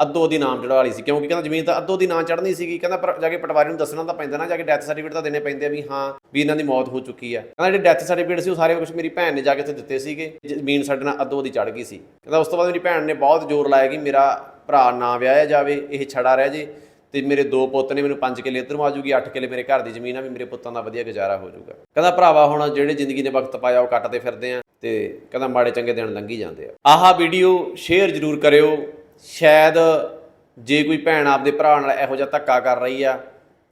Speaker 1: ਅੱਧੋ ਦੀ ਨਾਮ ਚੜਵਾ ਲਈ ਸੀ, ਕਿਉਂਕਿ ਕਹਿੰਦਾ ਜ਼ਮੀਨ ਤਾਂ ਅੱਧੋ ਦੀ ਨਾਂ ਚੜਨੀ ਸੀਗੀ, ਕਹਿੰਦਾ ਪਰ ਜਾ ਕੇ ਪਟਵਾਰੀ ਨੂੰ ਦੱਸਣਾ ਤਾਂ ਪੈਂਦਾ ਨਾ, ਜਾ ਕੇ ਡੈਥ ਸਰਟੀਫਿਕੇਟ ਤਾਂ ਦੇਣੇ ਪੈਂਦੇ ਆ ਵੀ ਹਾਂ, ਵੀ ਇਹਨਾਂ ਦੀ ਮੌਤ ਹੋ ਚੁੱਕੀ ਆ। ਕਹਿੰਦਾ ਜਿਹੜੇ ਡੈਥ ਸਰਟੀਫਿਕੇਟ ਸੀ ਉਹ ਸਾਰੇ ਕੁਝ ਮੇਰੀ ਭੈਣ ਨੇ ਜਾ ਕੇ ਉੱਥੇ ਦਿੱਤੇ ਸੀਗੇ ਜ਼ਮੀਨ ਸਾਡੇ ਨਾਲ ਅੱਧੋ ਦੀ ਚੜ ਗਈ ਸੀ। ਕਹਿੰਦਾ ਉਸ ਤੋਂ ਬਾਅਦ ਮੇਰੀ ਭੈਣ ਨੇ ਬਹੁਤ ਜ਼ੋਰ ਲਾਇਆ ਕਿ ਮੇਰਾ ਭਰਾ ਨਾ ਵਿਆਹਿਆ ਜਾਵੇ, ਇਹ ਛੜਾ ਰਹਿ ਜੇ, ਤੇ ਮੇਰੇ ਦੋ ਪੁੱਤ ਨੇ ਮੈਨੂੰ 5 ਕਿੱਲੇ ਇੱਧਰੋਂ ਆ ਜੂਗੀ 8 ਕਿੱਲੇ ਮੇਰੇ ਘਰ ਦੀ ਜ਼ਮੀਨ ਆ, ਵੀ ਮੇਰੇ ਪੁੱਤਾਂ ਦਾ ਵਧੀਆ ਗੁਜ਼ਾਰਾ ਹੋ ਜਾਊਗਾ। ਕਹਿੰਦਾ ਭਰਾਵਾ ਹੁਣ ਜਿਹੜੇ ਜ਼ਿੰਦਗੀ ਨੇ ਵਕਤ ਪਾਇਆ ਉਹ ਕੱਟਦੇ ਫਿਰਦੇ ਆ, ਤੇ ਕਹਿੰਦਾ ਮਾੜੇ ਚੰਗੇ ਦਿਨ ਲੰਘੀ ਜਾਂਦੇ ਆ। ਆਹ ਵੀਡੀਓ ਸ਼ੇਅਰ ਜ਼ਰੂਰ ਕਰਿਓ ਸ਼ਾਇਦ ਜੇ ਕੋਈ ਭੈਣ ਆਪਦੇ ਭਰਾ ਨਾਲ ਇਹੋ ਜਿਹਾ ਧੱਕਾ ਕਰ ਰਹੀ ਆ,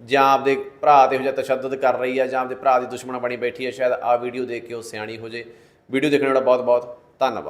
Speaker 1: ਜਾਂ ਆਪਦੇ ਭਰਾ ਤੇ ਇਹੋ ਜਿਹਾ ਤਸ਼ੱਦਦ ਕਰ ਰਹੀ ਆ, ਜਾਂ ਆਪਦੇ ਭਰਾ ਦੀ ਦੁਸ਼ਮਣ ਬਣੀ ਬੈਠੀ ਆ, ਸ਼ਾਇਦ ਆਹ ਵੀਡੀਓ ਦੇਖ ਕੇ ਉਹ ਸਿਆਣੀ ਹੋ ਜੇ। ਵੀਡੀਓ ਦੇਖਣ ਵਾਲਾ ਬਹੁਤ ਬਹੁਤ ਧੰਨਵਾਦ।